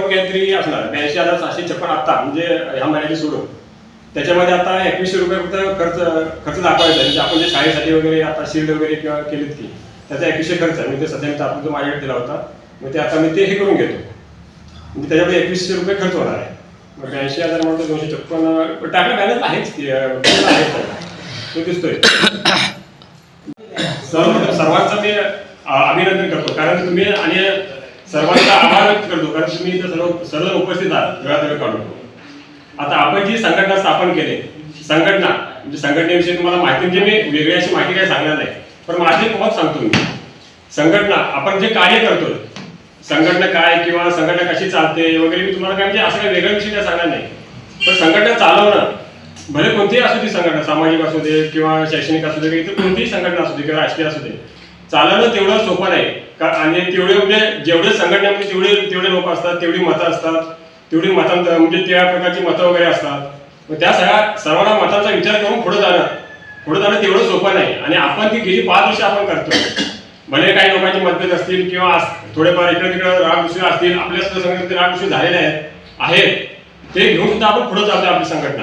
पण काहीतरी असणार. ब्याऐंशी हजार सहाशे छप्पन आत्ता म्हणजे ह्या महिन्याची सोडून त्याच्यामध्ये आता एकवीसशे रुपये फक्त खर्च खर्च दाखवायचा. आहे म्हणजे आपण जे शाळेसाठी वगैरे आता शील्ड वगैरे किंवा केलीत की त्याचा एकवीसशे खर्च आहे. मी ते सध्या आपण जो माझ्याकडे दिला होता मग ते आता मी ते हे करून घेतो. म्हणजे त्याच्यामध्ये एकवीसशे रुपये खर्च होणार आहे. मग ब्याऐंशी हजार म्हणतो दोनशे छप्पन टाकलं बॅलन्स आहेच तो दिसतोय. सर्व सर्वांचं मी अभिनंदन करतो. कारण तुम्ही आणि सर्वांचा आभार व्यक्त करतो कारण तुम्ही इथं सर्व सर्व उपस्थित आहात. वेळात वेळ काढून आता आपण जी संघटना स्थापन केली संघटना म्हणजे संघटनेविषयी तुम्हाला माहिती म्हणजे मी वेगळी अशी माहिती काही सांगणार नाही पण माझे मत सांगतो मी. संघटना आपण जे कार्य करतो संघटना काय किंवा संघटना कशी चालते वगैरे मी तुम्हाला काय म्हणजे असं काही वेगळ्या विषय काय सांगणार नाही. पण संघटना चालवणं भले कोणतीही असू दे संघटना सामाजिक असू दे किंवा शैक्षणिक असू दे इतर कोणतीही संघटना असू दे किंवा राजकीय असू दे चालवणं तेवढं सोपं नाही. आणि तेवढे म्हणजे जेवढे संघटनेमध्ये जेवढे तेवढे लोक असतात तेवढी मतं असतात तेवढी मतांतर म्हणजे त्या प्रकारची मतं वगैरे असतात. मग त्या सगळ्या सर्वांना मतांचा विचार करून पुढे जाणं. पुढे जाणं तेवढं सोपं नाही. आणि आपण ती गेली पाच वर्ष आपण करतो. भले काही लोकांचे मतभेद असतील किंवा थोडेफार इकडे तिकडे राग दुसरे असतील आपल्या सुद्धा संघटनेत राग दुसरे झालेले आहेत आहेत. ते घेऊन सुद्धा आपण पुढे जातो आपली संघटना.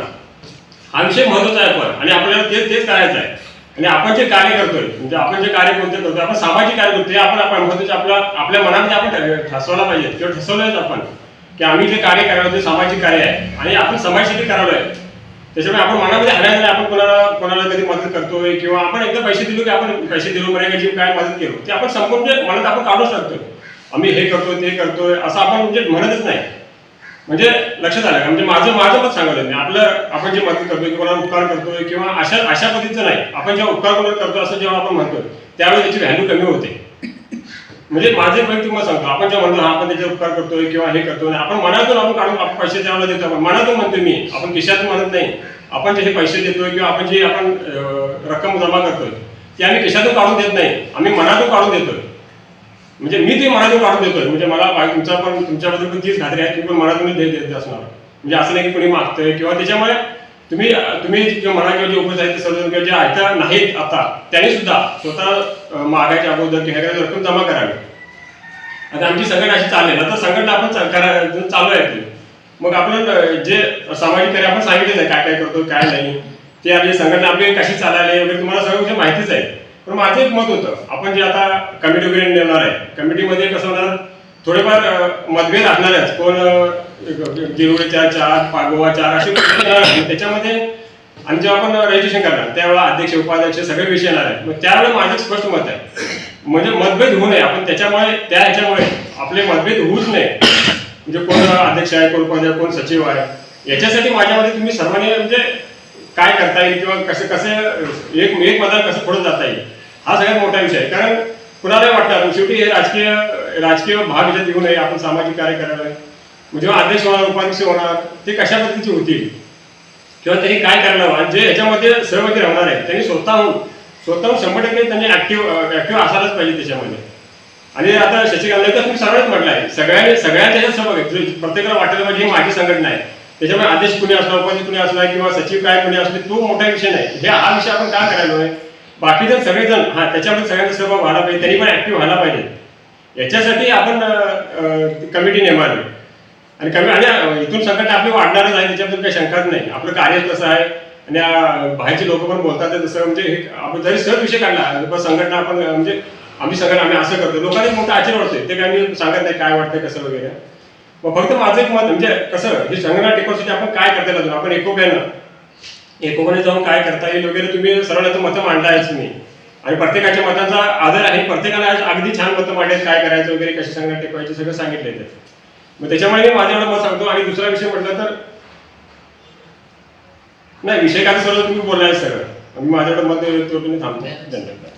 हा विषय महत्त्वाचा आहे पण. आणि आपल्याला तेच तेच करायचं आहे. आणि आपण जे कार्य करतोय म्हणजे आपण जे कार्य कोणते करतोय आपण सामाजिक कार्य करतोय आपण आपण महत्त्वाचे आपल्या आपल्या मनामध्ये आपण ठसवला पाहिजे किंवा ठसवलंच आपण की आम्ही जे कार्य करायला ते सामाजिक कार्य आहे आणि आपण समाजसाठी करायला आहे त्याच्यामुळे आपण मनामध्ये आल्यानंतर आपण कोणाला कोणाला कधी मदत करतोय किंवा आपण एकदा पैसे दिलो की आपण पैसे दिलो म्हणायची काय मदत केलो ते आपण संपूर्ण म्हणजे मनात आपण काढूच शकतोय आम्ही हे करतोय ते करतोय असं आपण म्हणजे म्हणतच नाही. म्हणजे लक्षात आलं का? म्हणजे माझं माझं मत सांगत मी आपलं आपण जे मदत करतोय किंवा कोणाला उपकार करतोय किंवा अशा अशा पद्धतीचं नाही. आपण जेव्हा उपकार कोणाला करतो असं जेव्हा आपण म्हणतो त्यावेळी त्याची व्हॅल्यू कमी होते. म्हणजे माझे वैयक्तिक मत सांगतो. आपण जेव्हा म्हणतो आपण त्याचे उपकार करतोय किंवा हे करतोय आपण मनातून आपण काढून आपण पैसे द्यायला देतो. आपण मनातून म्हणतोय मी आपण खिशातून म्हणत नाही. आपण जे हे पैसे देतोय किंवा आपण जे आपण रक्कम जमा करतोय ती आम्ही खिशातून काढून देत नाही. आम्ही मनातून काढून देतोय. म्हणजे मी ते मनातून काढून देतोय. म्हणजे मला तुमचा पण तुमच्याबद्दल पण तीच खात्री आहे तुम्ही पण मनातून देत असणार. म्हणजे असं नाही की कोणी मागतंय किंवा त्याच्यामुळे तुम्ही तुम्ही जे म्हणा किंवा जे उपस्थित आहेत ते सर्वजण किंवा जे आयता नाहीत आता त्यांनी सुद्धा स्वतः मागायच्या अगोदर किंवा रक्कम जमा करावी. आता आमची संघटना अशी चालेल आता संघटना आपण करा- चालू आहे ते. मग आपण जे सामाजिक कार्य आपण सांगितलेलं आहे काय काय करतो काय नाही ते आपली संघटना आपली कशी चालायला वगैरे तुम्हाला सगळं म्हणजे माहितीच आहे पण माझं एक मत होतं. आपण जे आता कमिटी वगैरे नेणार आहे कमिटीमध्ये कसं होणार? थोडेफार मतभेद असणारच कोण गिरोळे चार चार पागोवा चार असे त्याच्यामध्ये आणि जेव्हा आपण रजिस्ट्रेशन करणार त्यावेळेला अध्यक्ष उपाध्यक्ष सगळे विषय येणार आहेत. मग त्यावेळेला माझं स्पष्ट मत आहे. म्हणजे मतभेद होऊ नये. आपण त्याच्यामुळे त्या ह्याच्यामुळे आपले मतभेद होऊच नये. म्हणजे कोण अध्यक्ष आहे कोण उपाध्यक्ष कोण सचिव आहे. याच्यासाठी माझ्यामध्ये तुम्ही सर्वांनी म्हणजे काय करता येईल किंवा कसं कसं एक एक मतात कसं पुढे जाता येईल? हा सगळ्यात मोठा विषय आहे. कारण कुणालाही वाटतं? शेवटी हे राजकीय राजकीय भाग ज्यात येऊ नये आपण सामाजिक कार्य करायला आहे. आदेश जेव्हा होणार उपाध्यक्ष होणार ते कशा पद्धतीचे होतील? किंवा त्यांनी काय करायला जे याच्यामध्ये सहभागी राहणार आहे त्यांनी स्वतःहून स्वतःहून शंभर टक्के त्यांनी ऍक्टिव्ह ऍक्टिव्ह असायलाच पाहिजे त्याच्यामध्ये. आणि आता शशिकांत तर तुम्ही सर्वच म्हटलं आहे. सगळ्यांनी सगळ्यांच्या ह्याच्यात सहभाग आहे. प्रत्येकाला वाटायला पाहिजे ही माझी संघटना आहे. त्याच्यामुळे आदेश कुणी असला उपाध्यक्ष कुणी असला किंवा सचिव काय कुणी असले तो मोठा विषय नाही. हे हा विषय आपण काय करायला आहे बाकी जर सगळेजण हा त्याच्यामध्ये सगळ्यांचा सहभाग व्हायला पाहिजे त्यांनी पण ऍक्टिव्ह व्हायला पाहिजे. याच्यासाठी आपण कमिटी नेमावी. आणि कमी आणि इथून संकट आपली वाढणारच आहे त्याच्याबद्दल काही शंकाच नाही. आपलं कार्य कसं आहे आणि बाहेरचे लोक पण बोलतात ते तसं म्हणजे आपण जरी सहज विषय काढला पण संघटना आपण म्हणजे आम्ही सगळं आम्ही असं करतो. लोकांनी मोठं आश्चर्य वाटते ते काय मी सांगत नाही काय वाटतंय कसं वगैरे. मग फक्त माझं एक मत म्हणजे कसं ही संघटना टिकवण्यासाठी आपण काय करता येईल? अजून आपण एकोप्यानं एकोपणे जाऊन काय करता येईल वगैरे तुम्ही सर्व मतं मांडला आहेच तुम्ही. आणि प्रत्येकाच्या मतांचा आदर आहे. प्रत्येकाला अगदी छान मतं मांडलेत काय करायचं वगैरे कसे सांगायला टेकवायचे सगळं सांगितले आहे मग त्याच्यामुळे मी माझ्याकडे मत सांगतो. आणि दुसरा विषय म्हटलं तर नाही विषय काय सर्व तुम्ही बोललाय सगळं. मी माझ्याकडे मत देतो तुम्ही थांबतो धन्यवाद.